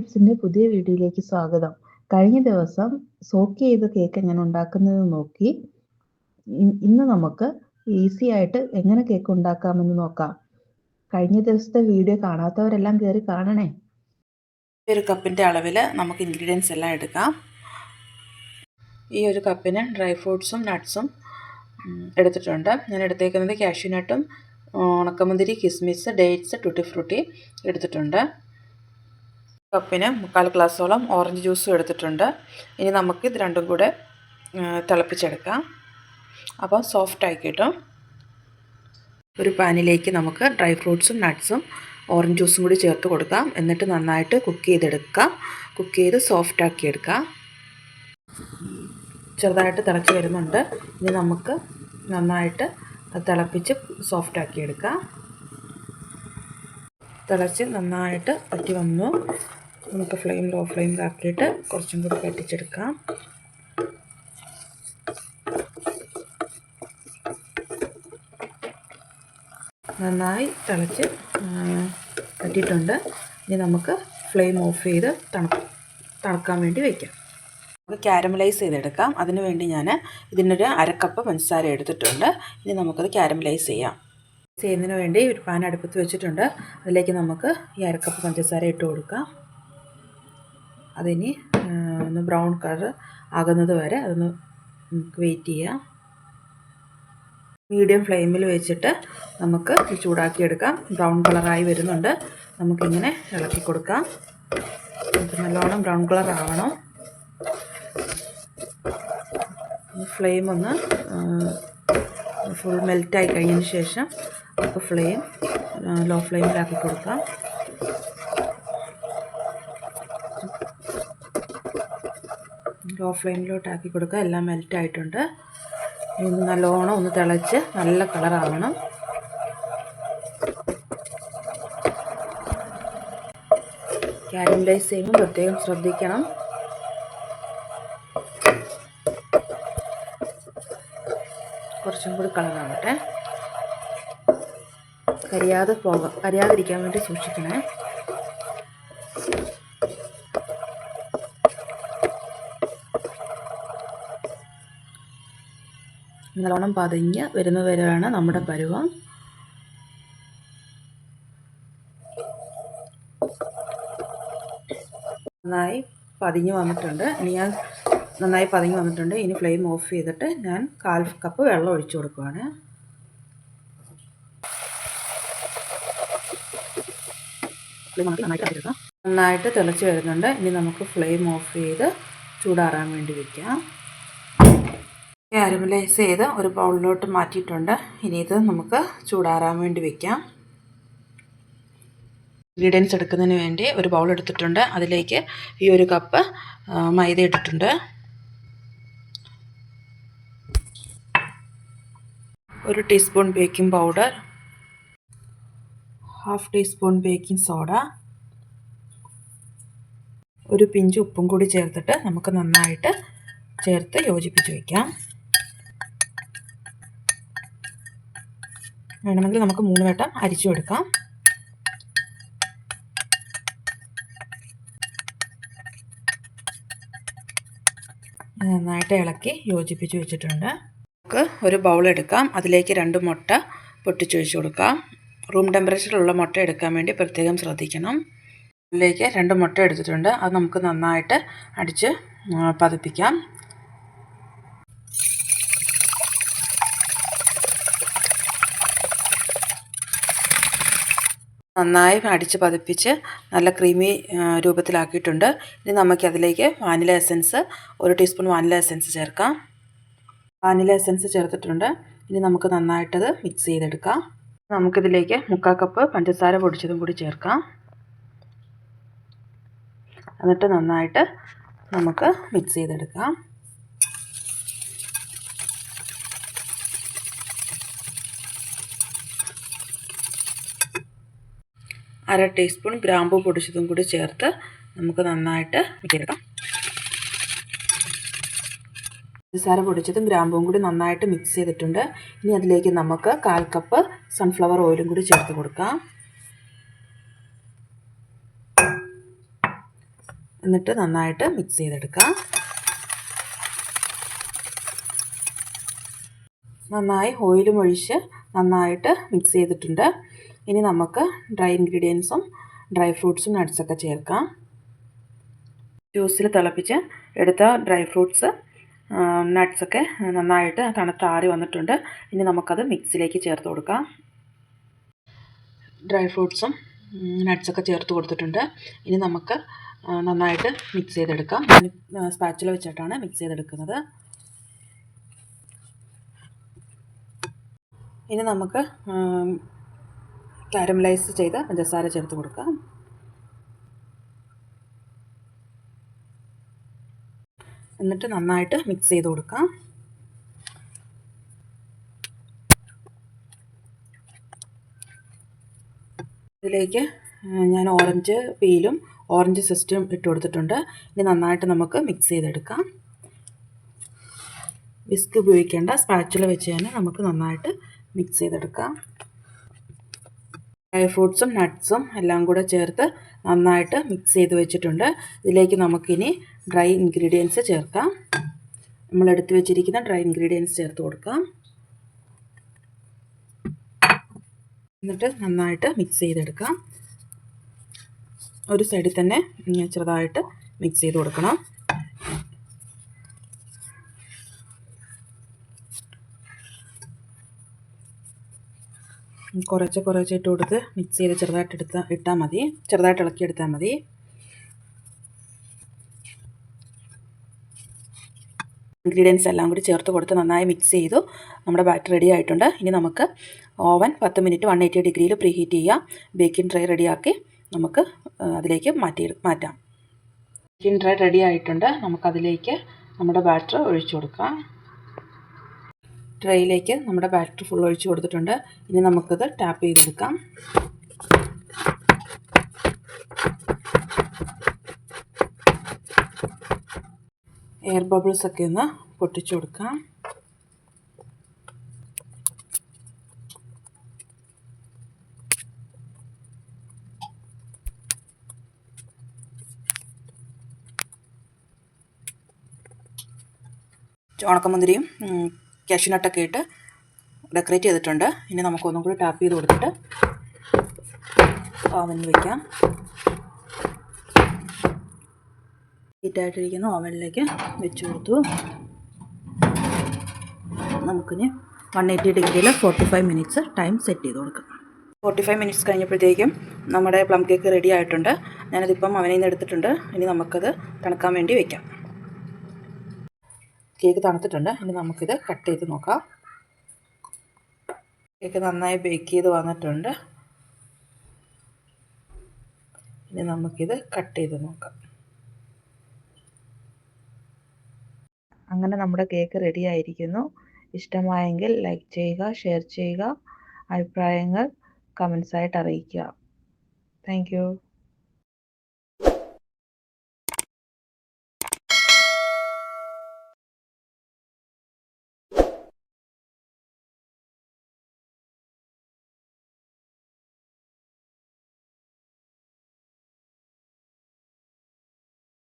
ടിപ്സിന്റെ പുതിയ വീഡിയോയിലേക്ക് സ്വാഗതം. കഴിഞ്ഞ ദിവസം സോക്ക് ചെയ്ത കേക്ക് എങ്ങനെ ഉണ്ടാക്കുന്നത് നോക്കി. ഇന്ന് നമുക്ക് ഈസി ആയിട്ട് എങ്ങനെ കേക്ക് ഉണ്ടാക്കാമെന്ന് നോക്കാം. കഴിഞ്ഞ ദിവസത്തെ വീഡിയോ കാണാത്തവരെല്ലാം കയറി കാണണേ. ഒരു കപ്പിന്റെ അളവിൽ നമുക്ക് ഇൻഗ്രീഡിയൻസ് എല്ലാം എടുക്കാം ഈ ഒരു കപ്പിന് ഡ്രൈ ഫ്രൂട്ട്സും നട്ട്സും എടുത്തിട്ടുണ്ട് ഞാൻ എടുത്തേക്കുന്നത് കാഷ്യൂ നട്ടും ഉണക്കമുന്തിരി കിസ്മിസ് ഡേറ്റ്സ് ടുട്ടി ഫ്രൂട്ടി എടുത്തിട്ടുണ്ട് കപ്പിന് മുക്കാൽ ഗ്ലാസ്സോളം ഓറഞ്ച് ജ്യൂസും എടുത്തിട്ടുണ്ട്. ഇനി നമുക്ക് ഇത് രണ്ടും കൂടെ തിളപ്പിച്ചെടുക്കാം. അപ്പോൾ സോഫ്റ്റായി കിട്ടും. ഒരു പാനിലേക്ക് നമുക്ക് ഡ്രൈ ഫ്രൂട്ട്സും നട്ട്സും ഓറഞ്ച് ജ്യൂസും കൂടി ചേർത്ത് കൊടുക്കാം. എന്നിട്ട് നന്നായിട്ട് കുക്ക് ചെയ്തെടുക്കാം. കുക്ക് ചെയ്ത് സോഫ്റ്റ് ആക്കി എടുക്കാം. ചെറുതായിട്ട് തിളച്ച് വരുന്നുണ്ട്. ഇനി നമുക്ക് നന്നായിട്ട് തിളപ്പിച്ച് സോഫ്റ്റ് ആക്കി എടുക്കാം. തിളച്ച് നന്നായിട്ട് പറ്റി വന്നു. നമുക്ക് ഫ്ലെയിം ലോ ഫ്ലെയിമിലാക്കിയിട്ട് കുറച്ചും കൂടി പറ്റിച്ചെടുക്കാം നന്നായി തിളച്ച് പറ്റിയിട്ടുണ്ട് ഇനി നമുക്ക് ഫ്ലെയിം ഓഫ് ചെയ്ത് തണുപ്പ് തണുക്കാൻ വേണ്ടി വയ്ക്കാം നമുക്ക് ക്യാരമലൈസ് ചെയ്തെടുക്കാം. അതിന് വേണ്ടി ഞാൻ ഇതിനൊരു അരക്കപ്പ് പഞ്ചസാര എടുത്തിട്ടുണ്ട്. ഇനി നമുക്കത് ക്യാരമലൈസ് ചെയ്യാം. ചെയ്യുന്നതിന് വേണ്ടി ഒരു പാൻ അടുപ്പത്ത് വെച്ചിട്ടുണ്ട്. അതിലേക്ക് നമുക്ക് ഈ അരക്കപ്പ് പഞ്ചസാര ഇട്ട് കൊടുക്കാം. അതിനി ഒന്ന് ബ്രൗൺ കളർ ആകുന്നത് വരെ അതൊന്ന് നമുക്ക് വെയിറ്റ് ചെയ്യാം. മീഡിയം ഫ്ലെയിമിൽ വെച്ചിട്ട് നമുക്ക് ചൂടാക്കിയെടുക്കാം. ബ്രൗൺ കളറായി വരുന്നുണ്ട്. നമുക്കിങ്ങനെ ഇളക്കി കൊടുക്കാം. നല്ലോണം ബ്രൗൺ കളർ ആവണം ഫ്ലെയിം ഒന്ന് ഫുൾ മെൽറ്റായി കഴിഞ്ഞതിന് ശേഷം നമുക്ക് ഫ്ലെയിം ലോ ഫ്ലെയിമിലാക്കി കൊടുക്കാം. ലോ ഫ്ലെയിമിലോട്ടാക്കി കൊടുക്കുക എല്ലാം മെൽറ്റായിട്ടുണ്ട്. ഇനി നല്ലോണം ഒന്ന് തിളച്ച് നല്ല കളറാവണം. കാരമലൈസ് ചെയ്യുമ്പോൾ പ്രത്യേകം ശ്രദ്ധിക്കണം. കുറച്ചും കൂടി കളറാവട്ടെ. കരിയാതെ പോകാം. കരിയാതിരിക്കാൻ വേണ്ടി സൂക്ഷിക്കണേ. നല്ലോണം പതിഞ്ഞ് വരുന്നവരെയാണ് നമ്മുടെ പരുവ. നന്നായി പതിഞ്ഞ് വന്നിട്ടുണ്ട്. ഇനി ഞാൻ നന്നായി പതിഞ്ഞ് വന്നിട്ടുണ്ട്. ഇനി ഫ്ലെയിം ഓഫ് ചെയ്തിട്ട് ഞാൻ കാൽ കപ്പ് വെള്ളം ഒഴിച്ചു കൊടുക്കുവാണ്. നന്നായിട്ട് തിളച്ച് വരുന്നുണ്ട്. ഇനി നമുക്ക് ഫ്ലെയിം ഓഫ് ചെയ്ത് ചൂടാറാൻ വേണ്ടി വയ്ക്കാം കാരമലൈസ് ചെയ്ത് ഒരു ബൗളിലോട്ട് മാറ്റിയിട്ടുണ്ട്. ഇനി ഇത് നമുക്ക് ചൂടാറാൻ വേണ്ടി വെക്കാം. ഇൻഗ്രീഡിയൻസ് എടുക്കുന്നതിന് വേണ്ടി ഒരു ബൗൾ എടുത്തിട്ടുണ്ട്. അതിലേക്ക് ഈ ഒരു കപ്പ് മൈദ ഇട്ടിട്ടുണ്ട്. ഒരു teaspoon baking powder half teaspoon baking soda ഒരു പിഞ്ച് ഉപ്പും കൂടി ചേർത്തിട്ട് നമുക്ക് നന്നായിട്ട് ചേർത്ത് യോജിപ്പിച്ച് വയ്ക്കാം വേണമെങ്കിൽ നമുക്ക് മൂന്ന് വട്ടം അരിച്ചു കൊടുക്കാം. നന്നായിട്ട് ഇളക്കി യോജിപ്പിച്ച് വെച്ചിട്ടുണ്ട്. നമുക്ക് ഒരു ബൗൾ എടുക്കാം. അതിലേക്ക് രണ്ട് മുട്ട പൊട്ടിച്ചൊഴിച്ച് കൊടുക്കാം. റൂം ടെമ്പറേച്ചറിലുള്ള മുട്ട എടുക്കാൻ വേണ്ടി പ്രത്യേകം ശ്രദ്ധിക്കണം. അതിലേക്ക് രണ്ട് മുട്ട എടുത്തിട്ടുണ്ട്. അത് നമുക്ക് നന്നായിട്ട് അടിച്ച് പതിപ്പിക്കാം. നന്നായി അടിച്ച് പതിപ്പിച്ച് നല്ല ക്രീമി രൂപത്തിലാക്കിയിട്ടുണ്ട്. ഇനി നമുക്കതിലേക്ക് വാനില എസൻസ് ഒരു ടീസ്പൂൺ വാനില എസൻസ് ചേർക്കാം. വാനില എസൻസ് ചേർത്തിട്ടുണ്ട്. ഇനി നമുക്ക് നന്നായിട്ടത് മിക്സ് ചെയ്തെടുക്കാം. നമുക്കിതിലേക്ക് മുക്കാൽ കപ്പ് പഞ്ചസാര പൊടിച്ചതും കൂടി ചേർക്കാം. എന്നിട്ട് നന്നായിട്ട് നമുക്ക് മിക്സ് ചെയ്തെടുക്കാം. അര ടീസ്പൂൺ ഗ്രാമ്പു പൊടിച്ചതും കൂടി ചേർത്ത് നമുക്ക് നന്നായിട്ട് മിക്സെടുക്കാം പഞ്ചസാര പൊടിച്ചതും ഗ്രാമ്പും കൂടി നന്നായിട്ട് മിക്സ് ചെയ്തിട്ടുണ്ട്. ഇനി അതിലേക്ക് നമുക്ക് കാൽ കപ്പ് സൺഫ്ലവർ ഓയിലും കൂടി ചേർത്ത് കൊടുക്കാം. എന്നിട്ട് നന്നായിട്ട് മിക്സ് ചെയ്തെടുക്കാം. നന്നായി ഓയിലും ഒഴിച്ച് നന്നായിട്ട് മിക്സ് ചെയ്തിട്ടുണ്ട്. ഇനി നമുക്ക് ഡ്രൈ ഇൻഗ്രീഡിയൻസും ഡ്രൈ ഫ്രൂട്ട്സും നട്ട്സൊക്കെ ചേർക്കാം. ജ്യൂസിൽ തിളപ്പിച്ച് എടുത്ത ഡ്രൈ ഫ്രൂട്ട്സ് നട്ട്സൊക്കെ നന്നായിട്ട് തണുത്താറി വന്നിട്ടുണ്ട്. ഇനി നമുക്കത് മിക്സിലേക്ക് ചേർത്ത് കൊടുക്കാം. ഡ്രൈ ഫ്രൂട്ട്സും നട്ട്സൊക്കെ ചേർത്ത് കൊടുത്തിട്ടുണ്ട്. ഇനി നമുക്ക് നന്നായിട്ട് മിക്സ് ചെയ്തെടുക്കാം. സ്പാച്ചിൽ വെച്ചിട്ടാണ് മിക്സ് ചെയ്തെടുക്കുന്നത്. ഇനി നമുക്ക് കാരമലൈസ് ചെയ്ത പഞ്ചസാര ചേർത്ത് കൊടുക്കാം. എന്നിട്ട് നന്നായിട്ട് മിക്സ് ചെയ്ത് കൊടുക്കാം. ഇതിലേക്ക് ഞാൻ ഓറഞ്ച് പീലും ഓറഞ്ച് സിസ്റ്റും ഇട്ട് കൊടുത്തിട്ടുണ്ട്. ഇനി നന്നായിട്ട് നമുക്ക് മിക്സ് ചെയ്തെടുക്കാം. വിസ്ക് ഉപയോഗിക്കേണ്ട സ്പാച്ചുല വെച്ച് തന്നെ നമുക്ക് നന്നായിട്ട് മിക്സ് ചെയ്തെടുക്കാം. ഡ്രൈ ഫ്രൂട്ട്സും നട്ട്സും എല്ലാം കൂടെ ചേർത്ത് നന്നായിട്ട് മിക്സ് ചെയ്ത് വെച്ചിട്ടുണ്ട്. ഇതിലേക്ക് നമുക്കിനി ഡ്രൈ ഇൻഗ്രീഡിയൻസ് ചേർക്കാം. നമ്മൾ എടുത്തു വെച്ചിരിക്കുന്ന ഡ്രൈ ഇൻഗ്രീഡിയൻസ് ചേർത്ത് കൊടുക്കാം. എന്നിട്ട് നന്നായിട്ട് മിക്സ് ചെയ്തെടുക്കാം. ഒരു സൈഡിൽ തന്നെ ചെറുതായിട്ട് മിക്സ് ചെയ്ത് കൊടുക്കണം. കുറച്ച് കുറച്ച് ഇട്ട് കൊടുത്ത് മിക്സ് ചെയ്ത് ചെറുതായിട്ട് എടുത്താൽ ഇട്ടാൽ മതി. ചെറുതായിട്ട് ഇളക്കി എടുത്താൽ മതി. ഇൻഗ്രീഡിയൻസ് എല്ലാം കൂടി ചേർത്ത് കൊടുത്ത് നന്നായി മിക്സ് ചെയ്തു. നമ്മുടെ ബാറ്റർ റെഡി ആയിട്ടുണ്ട്. ഇനി നമുക്ക് ഓവൻ പത്ത് മിനിറ്റ് വൺ എയ്റ്റി ഡിഗ്രിയിൽ പ്രീ ഹീറ്റ് ചെയ്യാം. ബേക്കിംഗ് ട്രേ റെഡിയാക്കി നമുക്ക് അതിലേക്ക് മാറ്റി മാറ്റാം. ബേക്കിംഗ് ട്രേ റെഡി ആയിട്ടുണ്ട്. നമുക്കതിലേക്ക് നമ്മുടെ ബാറ്റർ ഒഴിച്ചു കൊടുക്കാം. ട്രേയിലേക്ക് നമ്മുടെ ബാറ്ററി ഫുൾ ഒഴിച്ചു കൊടുത്തിട്ടുണ്ട്. ഇനി നമുക്കത് ടാപ്പ് ചെയ്തെടുക്കാം. എയർ ബബിൾസ് ഒക്കെ ഒന്ന് പൊട്ടിച്ചു കൊടുക്കാം. ഉണക്കമുന്തിരിയും കാഷ്യൂനട്ടൊക്കെ ഇട്ട് ഡെക്കറേറ്റ് ചെയ്തിട്ടുണ്ട്. ഇനി നമുക്കൊന്നും കൂടി ടാപ്പ് ചെയ്ത് കൊടുത്തിട്ട് ഓവനിൽ വയ്ക്കാം ഹീറ്റായിട്ടിരിക്കുന്ന ഓവനിലേക്ക് വെച്ച് കൊടുത്തു. നമുക്കിനി വൺ എയ്റ്റി ഡിഗ്രിയിൽ forty five minutes time set ചെയ്ത് കൊടുക്കാം. ഫോർട്ടി ഫൈവ് മിനിറ്റ്സ് കഴിഞ്ഞപ്പോഴത്തേക്കും നമ്മുടെ പ്ലം കേക്ക് റെഡി ആയിട്ടുണ്ട്. ഞാനതിപ്പം അവനിൽ നിന്ന് എടുത്തിട്ടുണ്ട്. ഇനി നമുക്കത് തണുക്കാൻ വേണ്ടി വയ്ക്കാം കേക്ക് തണുത്തിട്ടുണ്ട്. ഇനി നമുക്കിത് കട്ട് ചെയ്ത് നോക്കാം. കേക്ക് നന്നായി ബേക്ക് ചെയ്ത് വന്നിട്ടുണ്ട്. ഇനി നമുക്കിത് കട്ട് ചെയ്ത് നോക്കാം. അങ്ങനെ നമ്മുടെ കേക്ക് റെഡി ആയിരിക്കുന്നു. ഇഷ്ടമായെങ്കിൽ ലൈക്ക് ചെയ്യുക ഷെയർ ചെയ്യുക. അഭിപ്രായങ്ങൾ കമൻസായിട്ട് അറിയിക്കുക. താങ്ക്